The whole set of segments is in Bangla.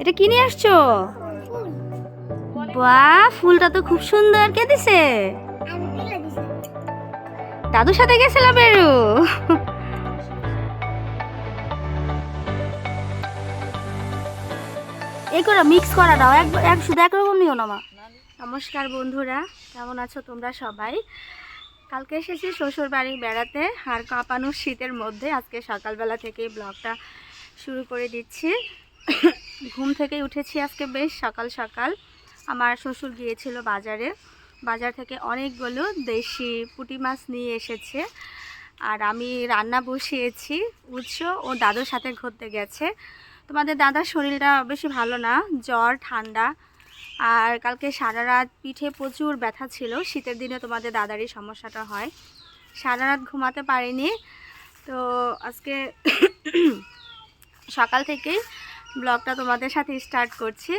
এটা কি নিয়ে আসছো? ফুলটা তো খুব সুন্দর। কে দিছে? দাদুর সাথে গেছিলাম বেরু এই করে মিক্স করা এক এক শুধু একরকম নিও না, মা। নমস্কার, বন্ধুরা। কেমন আছো তোমরা সবাই? কালকে এসেছি শ্বশুর বাড়ি বেড়াতে আর কাঁপানো শীতের মধ্যে আজকে সকালবেলা থেকে ব্লগটা শুরু করে দিচ্ছি। ঘুম থেকে উঠেছি আজকে বেশ সকাল সকাল। আমার শ্বশুর গিয়েছিল বাজারে। বাজার থেকে অনেকগুলো দেশি পুঁটি মাছ নিয়ে এসেছে। আর আমি রান্না বসিয়েছি, উৎস ও দাদুর সাথে ঘুরতে গেছে। তোমাদের দাদার শরীরটা বেশি ভালো না, জ্বর, ঠান্ডা। আর কালকে সারা রাত পিঠে প্রচুর ব্যথা ছিল, শীতের দিনে তোমাদের দাদারই সমস্যাটা হয়। সারা রাত ঘুমাতে পারিনি। তো আজকে সকাল থেকেই ব্লগটা তোমাদের সাথে স্টার্ট করছি।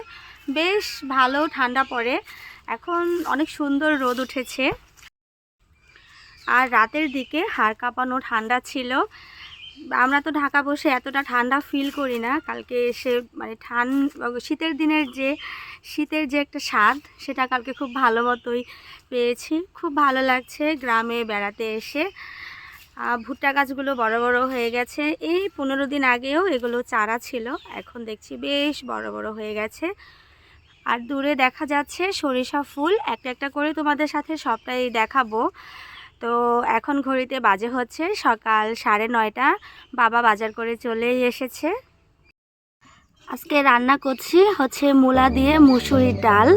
বেশ ভালো ঠান্ডা পড়ে। এখন অনেক সুন্দর রোদ উঠেছে। আর রাতের দিকে হাড় কাঁপানো ঠান্ডা ছিল। আমরা তো ঢাকা বসে এতটা ঠান্ডা ফিল করি না। কালকে এসে মানে ঠান, শীতের দিনের যে, শীতের যে একটা স্বাদ, সেটা কালকে খুব ভালো মতোই পেয়েছি। খুব ভালো লাগছে গ্রামে বেড়াতে এসে। ভুট্টা গাছগুলো বড় বড় হয়ে গেছে। এই পনেরো দিন আগেও এগুলো চারা ছিল, এখন দেখছি বেশ বড় বড় হয়ে গেছে। আর দূরে দেখা যাচ্ছে সরিষা ফুল, একটা একটা করে তোমাদের সাথে সবটাই দেখাবো। তো এখন ঘড়িতে বাজে হচ্ছে সকাল সাড়ে নয়টা, বাবা বাজার করে চলেই এসেছে। আজকে রান্না করছি হচ্ছে মূলা দিয়ে মুসুরির ডাল,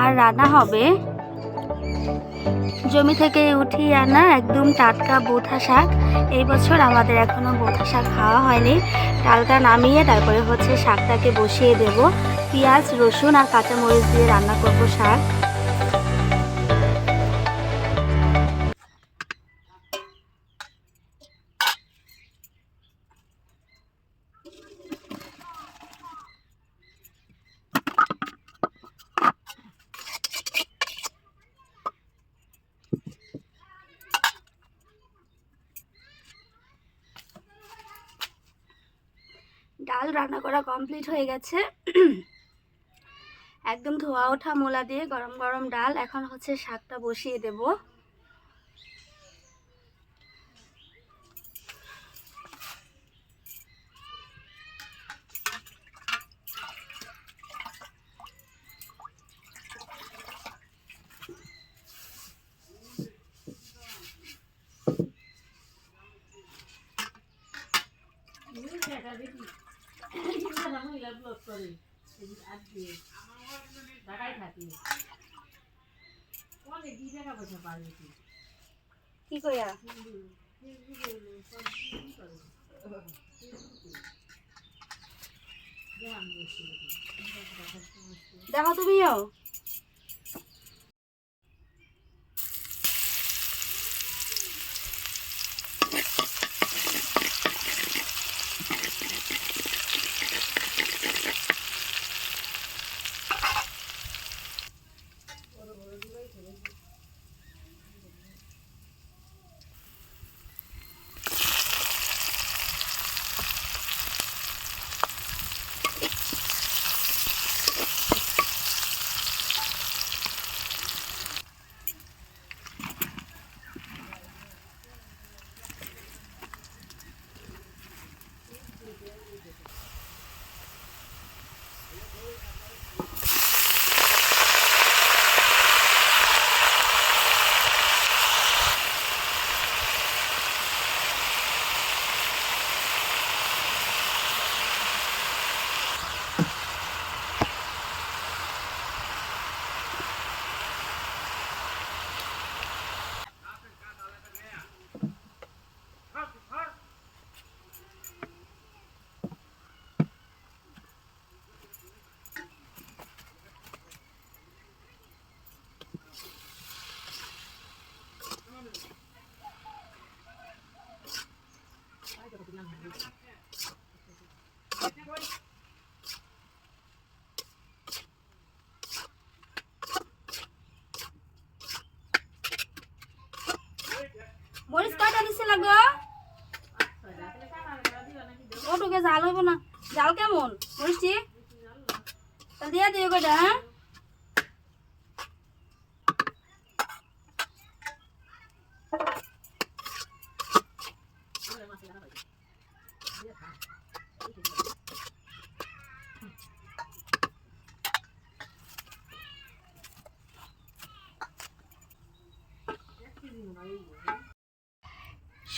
আর রান্না হবে জমি থেকে উঠিয়ে আনা একদম টাটকা বোথা শাক। এই বছর আমাদের এখনও বোথা শাক খাওয়া হয়নি। ডালটা নামিয়ে তারপরে হচ্ছে শাকটাকে বসিয়ে দেব। পেঁয়াজ, রসুন আর কাঁচামরিচ দিয়ে রান্না করব শাক। রান্না করা কমপ্লিট হয়ে গেছে। একদম ধোয়া ওঠা মোলা দিয়ে গরম গরম ডাল। এখন হচ্ছে শাকটা বসিয়ে দেব। কি কইয়া? দেখো তুমিও।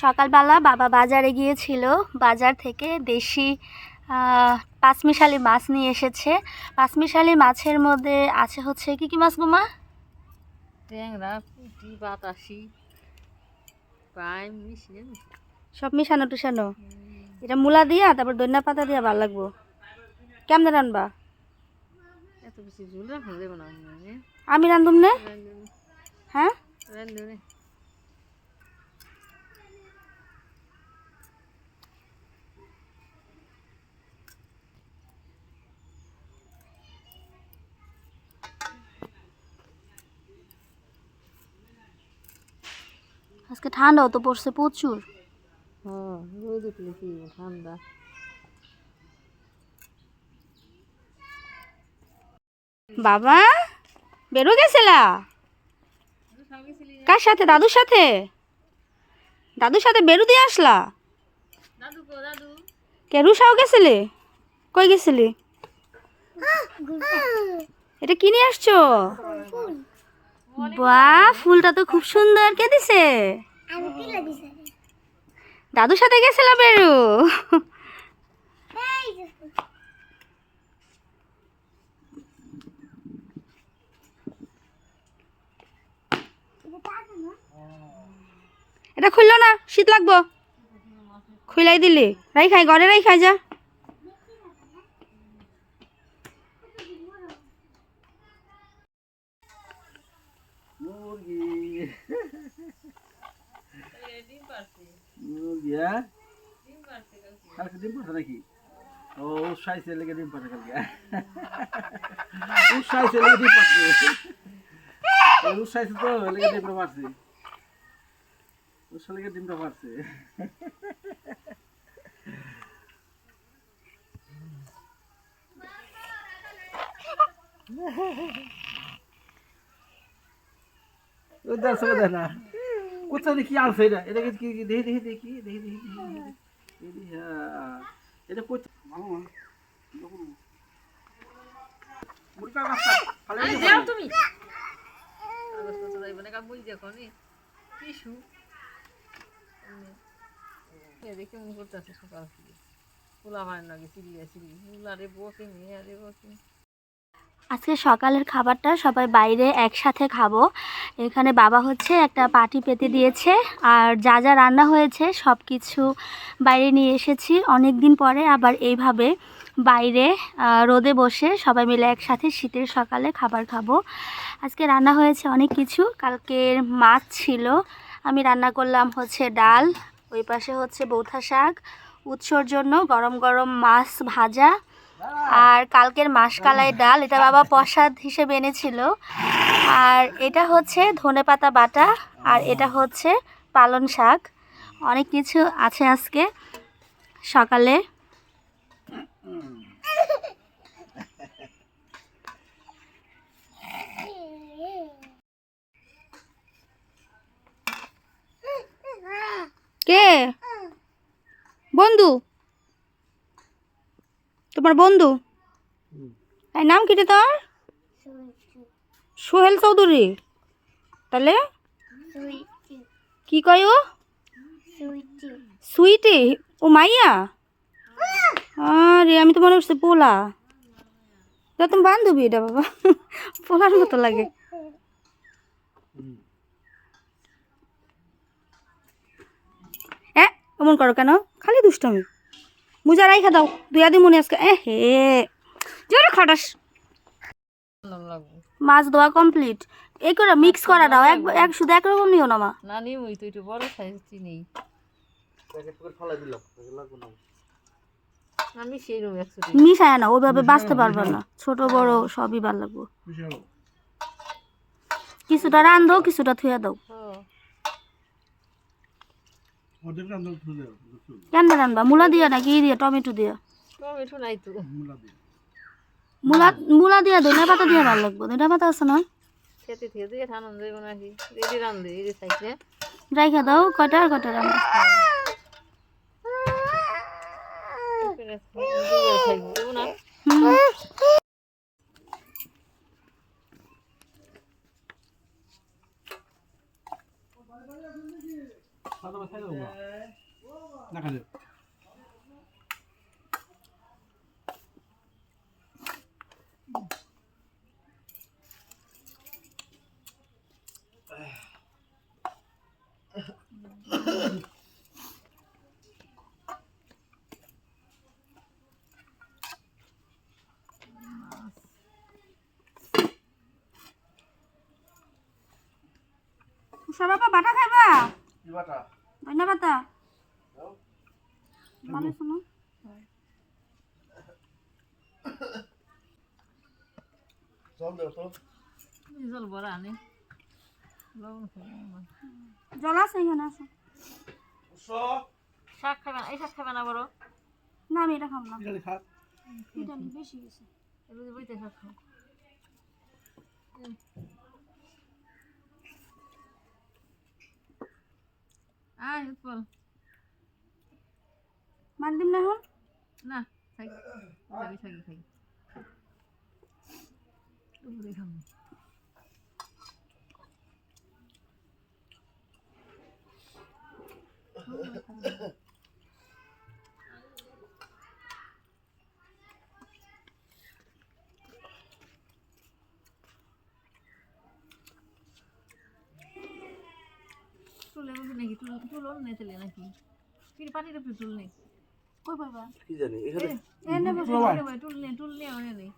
সকালবেলা বাবা বাজারে গিয়েছিল। বাজার থেকে দেশি পাঁচমিশালি মাছ নিয়ে এসেছে। পাঁচমিশালি মাছের মধ্যে আছে হচ্ছে কি কি মাছ গুমা ট্যাংরা পুঁটি বাতাসি সব মিশানো টুসানো এটা মূলা দিয়া তারপর ধনিয়া পাতা দিয়া ভালো লাগবো। কেমনে রানবা? এত বেশি ঝুল রাখা দেবো না আমি। রান্ধুম নে। হ্যাঁ? আজকে ঠান্ডাও তো পড়ছে প্রচুর। হ্যাঁ রোদ উঠলে কি ঠান্ডা। বাবা বেরো গেছিলা? কার সাথে? দাদুর সাথে? দাদুর সাথে বেরু দিয়ে আসলা? কে রুষাও গেছিলি? কই গেছিলি? এটা কিনে আসছো? বাহ ফুলটা তো খুব সুন্দর কে দিছে দাদুর সাথে গেছিলাম বেরু এটা খুললো না শীত লাগবো। খুলাই দিলি। রাই খাই ঘরে রাই খাই যা মুরগি মুরগি হ্যাঁ কালকে ডিম পাঠা নাকি ও উৎসাহিত লেগে ডিম পাঠা কালকে ডিম উৎসাহ দেখো দেখ না কোথায় দেখি আনছে এটা এটা কি কি দেখি দেখি দেখি দেখি দেখি দেখি দেখি হ্যাঁ এটা কোথায় ভালো না মুরগা যাও তুমি। যাইব না দেখো নি? এ দেখে মনে করতেছে সকাল থেকে। পোলা হয় না গেছি দিয়ে সিঁড়ি বসে বকে মেয়ে আরে বকে আজকে সকালের খাবারটা সবাই বাইরে একসাথে খাব। এখানে বাবা হচ্ছে একটা পাটি পেতে দিয়েছে আর যা যা রান্না হয়েছে সব কিছু বাইরে নিয়ে এসেছি। অনেক দিন পরে আবার এইভাবে বাইরে রোদে বসে সবাই মিলে একসাথে শীতের সকালে খাবার খাব। আজকে রান্না হয়েছে অনেক কিছু। কালকের মাছ ছিল। আমি রান্না করলাম হচ্ছে ডাল, ওই পাশে হচ্ছে বৌথা শাক। উৎসর জন্য গরম গরম মাছ ভাজা। আর কালকের মাসকালাই ডাল এটা বাবা প্রসাদ হিসেবে এনেছিল। আর এটা হচ্ছে ধনেপাতা বাটা, আর এটা হচ্ছে পালন শাক। অনেক কিছু আছে আজকে সকালে। কে? বন্ধু? তোমার বন্ধু? এই নাম কি রে তোর? সোহেল চৌধুরী। তাহলে? কি কয় ও? সুইটি। ও মাইয়া? আরে, আমি তো মনে করছি পোলা। এটা তুমি বান্ধবী এটা বাবা। পোলার মতো লাগে। হ্যাঁ এমন করো কেন? খালি দুষ্টমি। মুজা রাইখা দাও দুই আদি মনে আজকে এ হে। জোরে খাটাস। মাছ ধোয়া কমপ্লিট এই করে মিক্স করা দাও এক এক শুধু একরকম নিও না মা। না নিয়ে ওই তো একটু বড় সাইজ চিনি প্যাকেট করে ফলাই দিলাম লাগবে না আমি সেই রুম একশো মিশায় না ওইভাবে বাঁচতে পারবে না। ছোট বড় সবই ভালো লাগবো। কিছুটা রান দাও কিছুটা থুয়া দাও। রান্না রানবা মূলা দিয়া নাকি দিয়া টমেটো দিয়া? টমেটো নাই তো। মূলা দিয়ে। মূলা মূলা দিয়া ধনিয়া পাতা দিয়ে ভালো লাগবে ধনিয়া পাতা আছে না? খেতে থেকে দিয়ে ঠান্ডা যাইব নাকি? রেডি রান্ধে রেডি থাকলে রাইখা দাও কয়টা আর কয়টা রান্না? না হুম সাদা মাথায় দেবো না খালি সবাই বাটা খাইবা? কি বাটা? ধনিয়া পাতা? ভালো শোনো। জল দেও তো। জল বড়া আনে। জল আছে এখানে আছে শাক খাবে না এই শাক খাবে না বড়। না আমি এটা খাম না। এটা বেশি গেছে। এগুলো বইতে শাক খাও আয় উৎপল। মার দিম না এখন? না থাকি। থাকি থাকি থাকি। দুপুরে খাব। তুলে বলবি নাকি? ফির পানির উপরে তুল নেই। কই পাইবা কি জানি এখানে এনে বসে টুল নেই টুল নেই নেই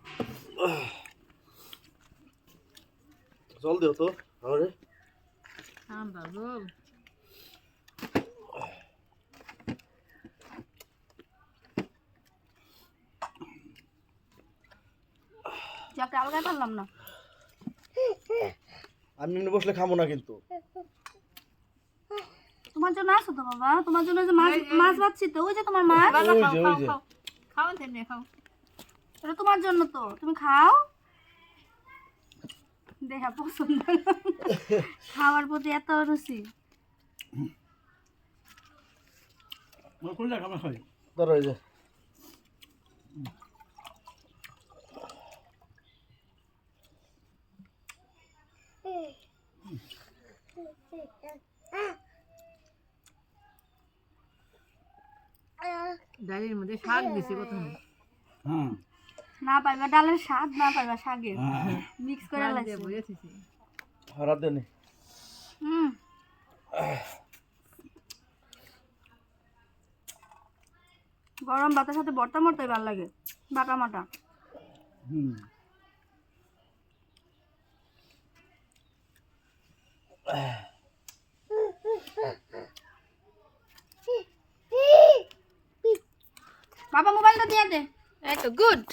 জল দেও তো আমারে পারলাম না। আমি এমনি বসলে খাব না কিন্তু। তোমার জন্য আসো তো বাবা তোমার জন্য যে মাছ মাছ ভাবছি তো ওই যে তোমার মাছ। ওই খাও যে, খাও ওই যে। খাও খাও তেমনি খাও। এটা তোমার জন্য তো তুমি খাও। দেখা পছন্দ খাওয়ার প্রতি এত রুচি। ধরো এই যে। ডালের মধ্যে শাক দিছে কত না পাইবা ডালের স্বাদ না পাইবা শাকের। মিক্স করে লাগছে বুঝেছি হারাত দেনি হুম। গরম ভাতের সাথে ভর্তা মরতেই ভালো লাগে বাটা মাটা। হুম। বাবা মোবাইলটা দিয়ে দে। এই তো গুড